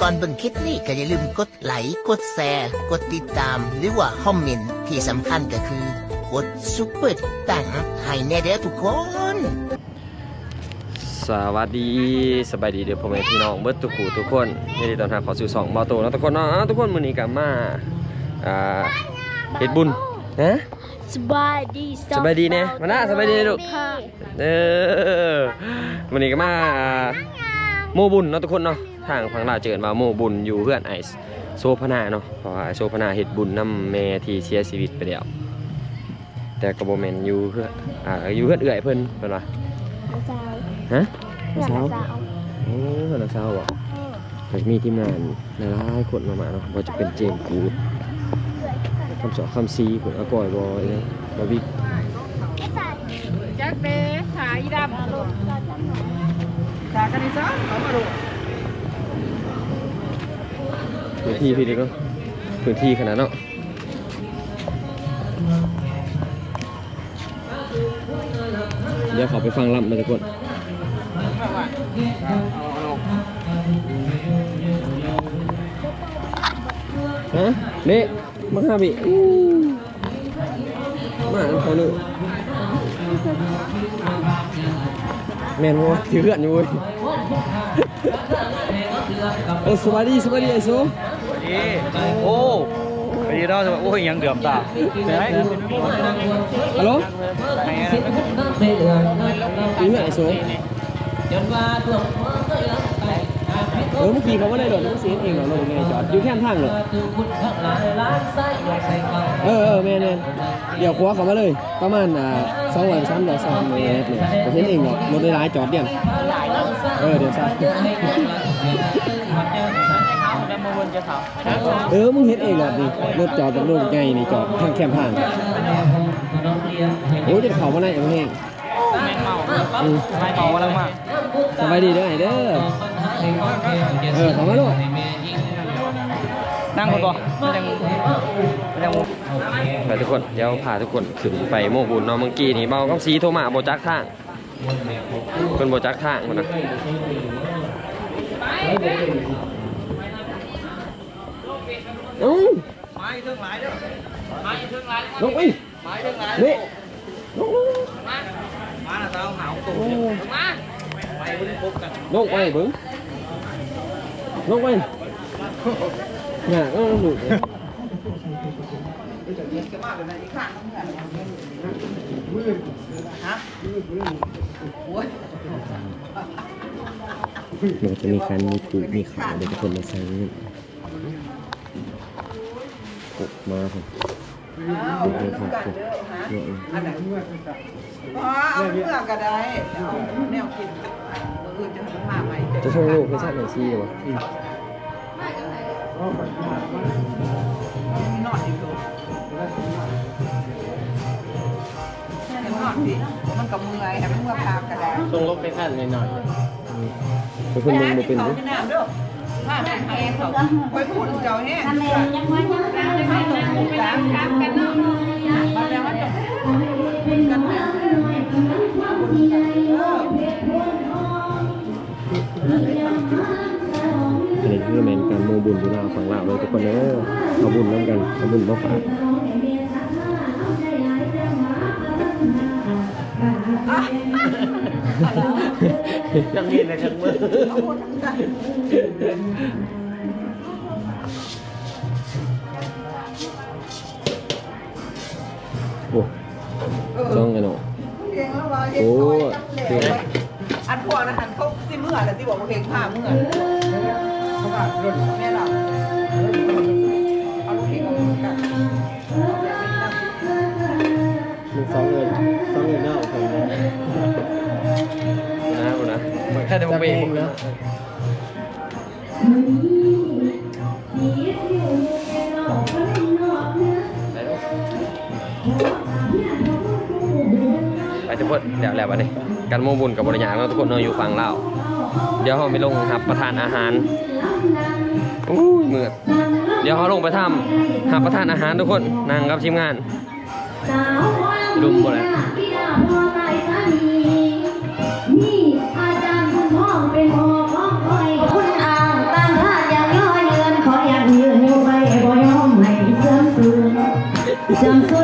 ก่อนเบิ่งคลิปนี้ก็อย่าลืมกดไลค์กดแชร์กดติดตาม หรือว่าคอมเมนต์ที่สำคัญก็คือกดซุปเปอร์ตังให้แน่เด้อทุกคน สวัสดีสบายดีเดี๋ยวพ่อแม่พี่น้องเบิดทุกคู่ทุกคนยินดีต้อนรับเข้าสู่สองบอโตเนาะทุกคนเนาะอ้าวทุกคนมื้อนี้ก็มาอ่าเฮ็ดบุญนะสบายดีสบายดีแน่มานะสบายดีลูกค่ะเออมื้อนี้ก็มาอ่าโมบุญเนาะทุกคนเนาะ ทางฝั่งลาวเจอกันว่าโมบุญอยู่เพื่อนไอซ์โซพนาเนาะเพราะว่าไอ้โซพนาเฮ็ดบุญนํแม่ที่เสียชีวิตไปแล้วแต่ก็บ่แม่นอยู่เพื่ออ่าอยู่เพื่อนเอื้อยเพิ่นเพิ่นว่าสาวฮะเพื่อนสาวสาวโอ้เพื่อนสาวบ่ก็มีทีมงานหลายๆคนมามาเนาะว่าจะเป็นเจมส์กูดคำสอนคำซีผลอากอยบอยเนี่ยบาวิกจักเด้ขายดำจากกันนี่ซะเขามาดู พื้นที่พี่ด็กเนาะพื้นที่ขนาดเนาะเดี๋ยวขอไปฟังลำนะทุกคนฮะเด็มาห้าบิมาอันเขาเลยแมนวะถือเพื่อนอยู่เว้ยเออสวัสดีสวัสดีไอโซ ดีโอ้ไปดีเราจะโอ้ยยังเดือมตาไหนฮัลโหลไหนอีเมลไอโซเออเมื่อกี้เขาไม่ได้โดดน้องเสียเองเหรอลงไงจอดอยู่แค่ทางเลยเออเออแมนแมนเดี๋ยวคว้าเขามาเลย ประมาณอ่าสองร้อยสามร้อยสามเมตรเลยผมเห็นเองเหรอรถได้ายจอดเดี่ยงเออเดี๋ยวซะ เออมึงเห็นเองเหรอดิรถจอดแบบรถไงนี่จอดทางแคมทางโอ้ยเดี๋ยวเขามาได้เอาแห้งแม่งเมาอืมไม่เมาแล้วมาสบายดีเด้อไอ้เด้อเออเขามาลูกนั่งคนบ่ไม่ยังไม่ยังไปทุกคนเดี๋ยวพาทุกคนขึ้นไปโมบุญเนาะเมื่อกี้นี่เบากับสีโทรมาโบจักทางเป็นโบจักทางคนนะ เอ้าไม้เรื่องหลายเด้อไม้เรื่องหลายลงไปไม้เรื่องหลายนี่ลงมามาสาวหาวตุ่มาไปบุญพบกันลงไปเบิ้งลงไปเนี่ยก็ลงดูมันจะมีการมีผูมีขาเดี๋ยวทุกคนมาใส่ ปกมาครับเดี๋ยวครับปกเนี่ยอ๋อเอาเพื่อก็ได้เอาแนวกินมืออื่นจะทำมาใหม่จะส่งลูกให้ชาติไหนซีหรอวะมีนอนอยู่ดูให้นอนดิมันก็เมื่อยให้มันเมื่อยพาก็ได้ส่งลูกให้ชาติหน่อยเป็นคนมึงบ่เป็นเขาเด้ที่น้ำเด้อถ้าเป็นใครเขาไปพูดเจ้าแห้งทำไมยังไม่ยังไม่ยังไม่ยังไม่ตามกันกันเนาะมาแล้วว่าจะกันนะอันนี้คือแมนการโมบุญอยู่ลาวฝั่งลาวเลยทุกคนเด้อเอาบุญน้ำกันเอาบุญมาฝากยังมีในเชิงมือเขาพูดกันโเพลงแล้วว่าเห็นตัวจับแหลอันพวกนะหันเขาสิเมื่อแล้วที่บอกว่าเพลงผ้าเมื่อเขาว่ารถแม่เราเอาลูกเพลงออกมากันมึงสองเงินสองเงินเน่าคนนะคนนะแค่เดี๋ยวผมไปเองนะไหน จะพูทุกคนแล้วแล้วบัดนี้การมุ่งบุญกับบริญางเราทุกคนเราอยู่ฝั่งเราเดี๋ยวเขาไปลงครับประทานอาหารอู้ยมืดเดี๋ยวเขาลงไปทำหาประทานอาหารทุกคนนั่งครับทีมงานดุมหมดแล้วจำสุด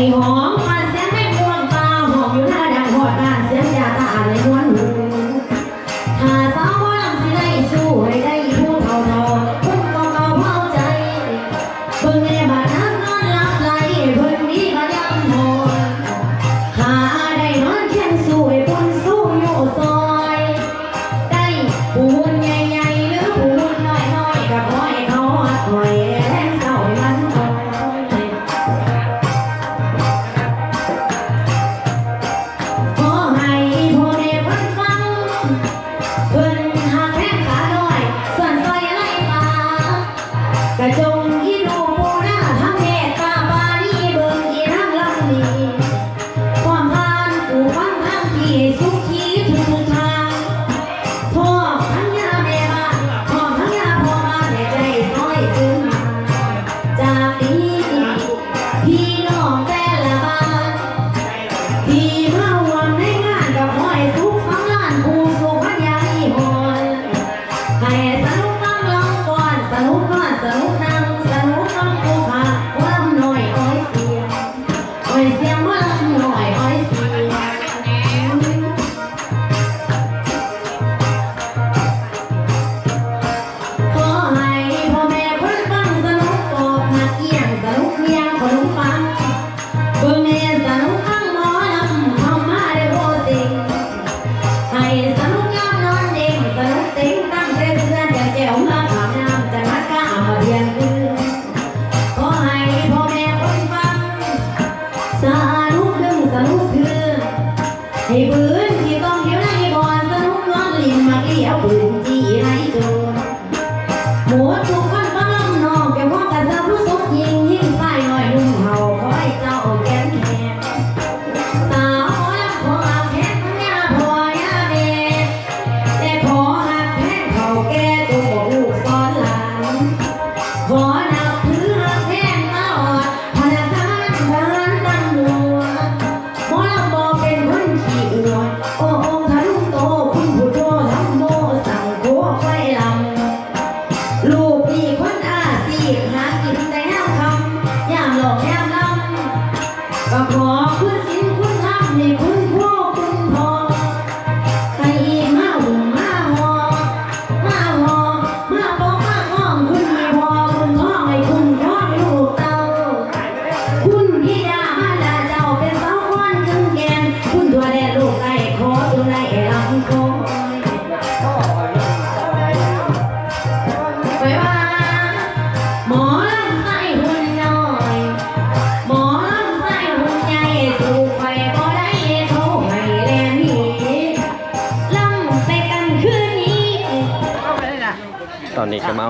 Daddy.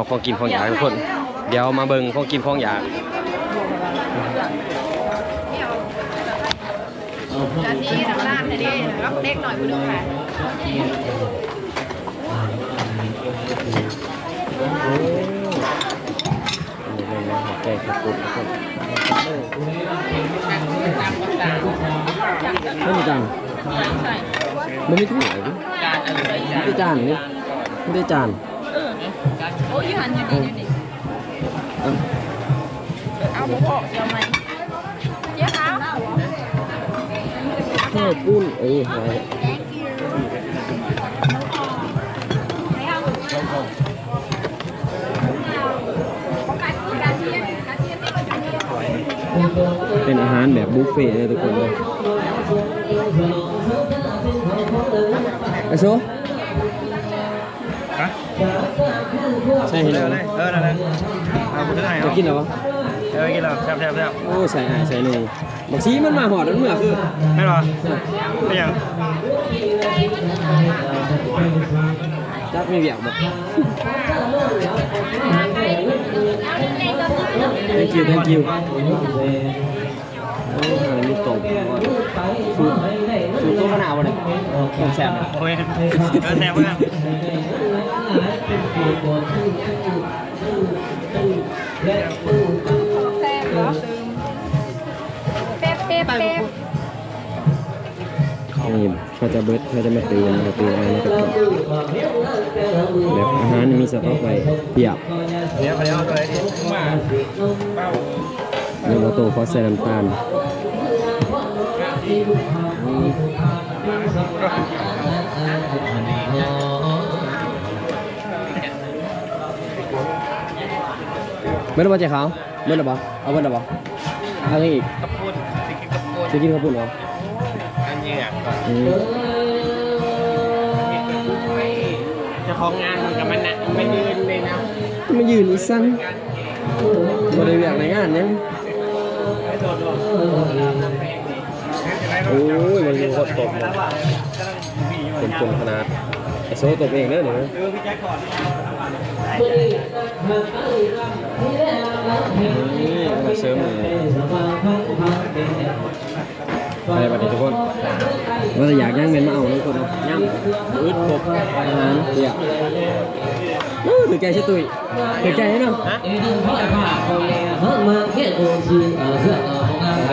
เอาของกินของอยากทุกคน เดี๋ยวมาเบิ้งของกินของอยากจะที่น้ำด้านนี่รัเล็กหน่อยคุณดูค่ะไม่มีจานไม่มีถ้วยไม่ได้จานนี่ไม่ได้จาน ยวไหมเจ๊ขาวข้าวปุ้นเออหายเป็นอาหารแบ ใช่เห็นเอแล้วเลยเออนั่นแหละเอาคุณที่ไหนจะเอากินแล้ววะเออกินแล้วแซ่บแซ่บแซ่บโอ้ใส่อายใส่หนึ่งบางทีมันมาหอดแล้วเหมือคือไม่หรอไม่ยังจักไม่เบียกบอก thank you thank you โอ้ยมีตกสูตรสูตรโต๊ะขนาดวะเนี่ยผมแซ่บเลยโอ้ยแซ่บเหมือนกันแซ่บเหรอเป๊ะเป๊ะเป๊ะนี่เขาจะเบิร์ดเขาจะมาตีมาตีอะไรนะทุกคนแบบอาหารมีสต๊อกไว้เปียบเดี๋ยวเดี๋ยวตัวไหนดิมา แล้วก็โตเขาใส่น้ำตาลไม่ได้บอกใจเขาไม่ได้บอกเอาไม่ได้บอกเอาอะไรอีกกระปุนสิกินกระปุนจะกินข้าวปุ้นเหรออันนี้อะอืมจะของงานมันกับมันนะไม่ยืนเลยนะมายืนอีสังบริเวณในงานเนี่ย โอ้ยมันมีคนตบเป็นคนขนาดไอโซ่ตบเองเด้อเดี๋ยวนะเออพี่แจ็คก่อนนี่มาเสริมเลยอะไรแบบนี้ทุกคนว่าจะอยากย่างเมนมาเอาทุกคนย่างอึดครบอาหารเดียวอู้ถือใจชิตุยถือใจให้น้องฮะ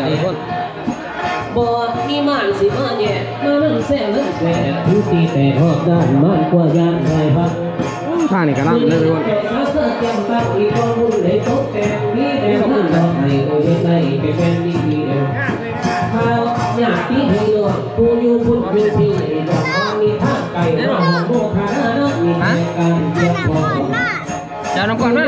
ทุกคนบอดมีมานสิมาแย่มานั่งแซ่นั่งแซ่ทุกทีแต่หอบด้านมันกว่ายานไรพักข้านี่กระลับเลยทุกคนเสื้อแก้มตาอีกคนมุ่งเลยตกแต่งนี่แต่ขอบคุณครับให้โอ้ยใจเป็นดีเดียวข้าอยากที่ให้ดวงกูอยู่พุ่นอยู่ที่ดอกมันมีทางไกลว่าหงโมคานะมีการเกี่ยวข้องจะน้ก่อนม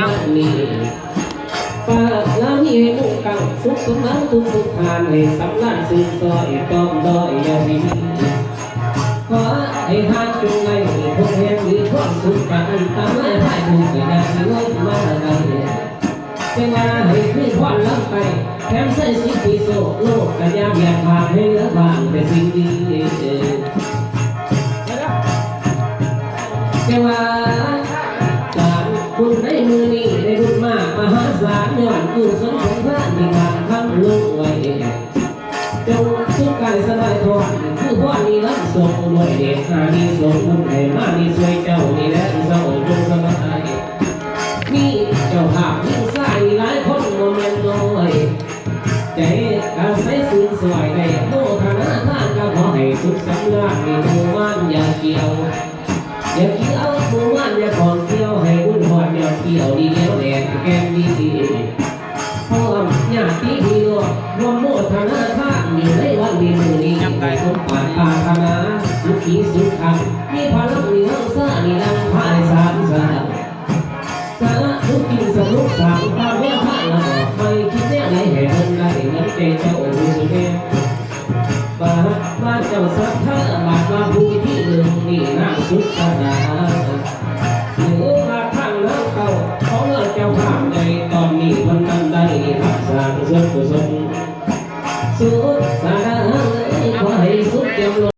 นกินไปนำปาลามีให้มุกกังสุขสมบัติทุกทุกทานให้สำลันสื่อซอยต้องดอยยาวินขอให้หานจงไงพวกแห่งมีความสุขกันตามไม่ให้ถูกแต่ได้ที่งดมาได้เป็นงาให้ขึ้นควันลำไปแถมใส่สิ่งที่โศกโลกกันยามอยากผ่านให้เหลือบางแต่สิ่งดี ส่งด้วยเดชานิสงส์บุญไห้มานิสวยเจ้านี่แหละเจ้